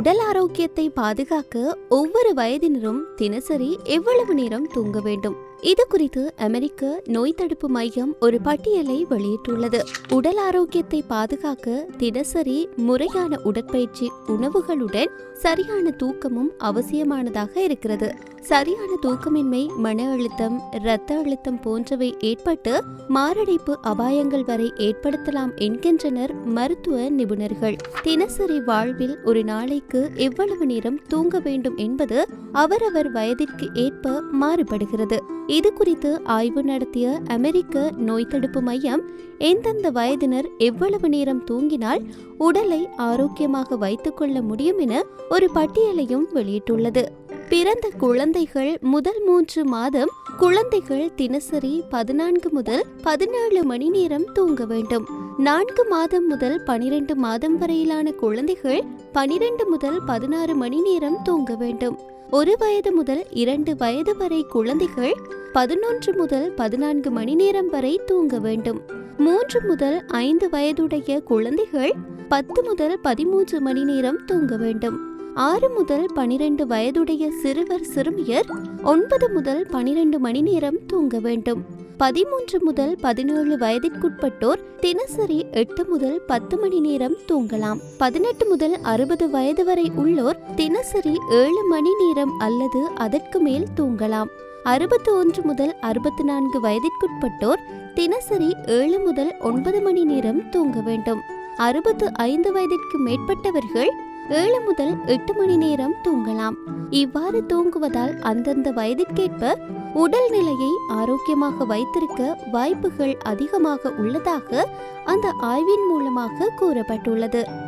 உடல் ஆரோக்கியத்தை பாதுகாக்க ஒவ்வொரு வயதினரும் தினசரி எவ்வளவு நேரம் தூங்க வேண்டும்? இது குறித்து அமெரிக்க நோய் தடுப்பு மையம் ஒரு பட்டியலை வெளியிட்டுள்ளது. உடல் ஆரோக்கியத்தை பாதுகாக்க தினசரி முறையான உடற்பயிற்சி உணவுகளுடன் சரியான தூக்கமும் அவசியமானதாக இருக்கிறது. சரியான தூக்கமின்மை மன அழுத்தம் இரத்த அழுத்தம் போன்றவை ஏற்பட்டு மாரடைப்பு அபாயங்கள் வரை ஏற்படுத்தலாம் என்கின்றனர் மருத்துவ நிபுணர்கள். தினசரி வாழ்வில் ஒரு நாளைக்கு எவ்வளவு நேரம் தூங்க வேண்டும் என்பது அவரவர் வயதிற்கு ஏற்ப மாறுபடுகிறது. இது குறித்து ஆய்வு நடத்திய அமெரிக்க நோய் தடுப்பு மையம் எந்தெந்த வயதினர் எவ்வளவு நேரம் தூங்கினால் உடலை ஆரோக்கியமாக வைத்துக்கொள்ள முடியும் என ஒரு பட்டியலையும் வெளியிட்டுள்ளது. பிறந்த குழந்தைகள் முதல் மூன்று மாதம் குழந்தைகள் தினசரி பதினான்கு முதல் பதினேழு மணி நேரம் தூங்க வேண்டும். நான்கு மாதம் முதல் பனிரெண்டு மாதம் வரையிலான குழந்தைகள் பனிரெண்டு முதல் பதினாறு மணி நேரம் தூங்க வேண்டும். ஒரு வயது முதல் இரண்டு வயது வரை குழந்தைகள் பதினொன்று முதல் பதினான்கு மணி நேரம் வரை தூங்க வேண்டும். மூன்று முதல் ஐந்து வயதுடைய குழந்தைகள் பத்து முதல் பதிமூன்று மணி நேரம் தூங்க வேண்டும். ஆறு முதல் பனிரெண்டு வயதுடைய சிறுவர் சிறுமியர் ஒன்பது முதல் பனிரெண்டு மணி நேரம் தூங்க வேண்டும். பதிமூன்று முதல் பதினேழு வயதிற்குட்பட்டோர் தினசரி எட்டு முதல் பத்து மணி நேரம் தூங்கலாம். பதினெட்டு முதல் அறுபது வயது வரை உள்ளோர் தினசரி ஏழு மணி நேரம் அல்லது அதற்கு மேல் தூங்கலாம். அறுபத்தி ஒன்று முதல் அறுபத்தி நான்கு வயதிற்குட்பட்டோர் தினசரி ஏழு முதல் ஒன்பது மணி நேரம் தூங்க வேண்டும். அறுபத்து ஐந்து வயதிற்கு மேற்பட்டவர்கள் ஏழு முதல் எட்டு மணி நேரம் தூங்கலாம். இவ்வாறு தூங்குவதால் அந்தந்த வயதிற்கேற்ப உடல் நிலையை ஆரோக்கியமாக வைத்திருக்க வாய்ப்புகள் அதிகமாக உள்ளதாக அந்த ஆய்வின் மூலமாக கூறப்பட்டுள்ளது.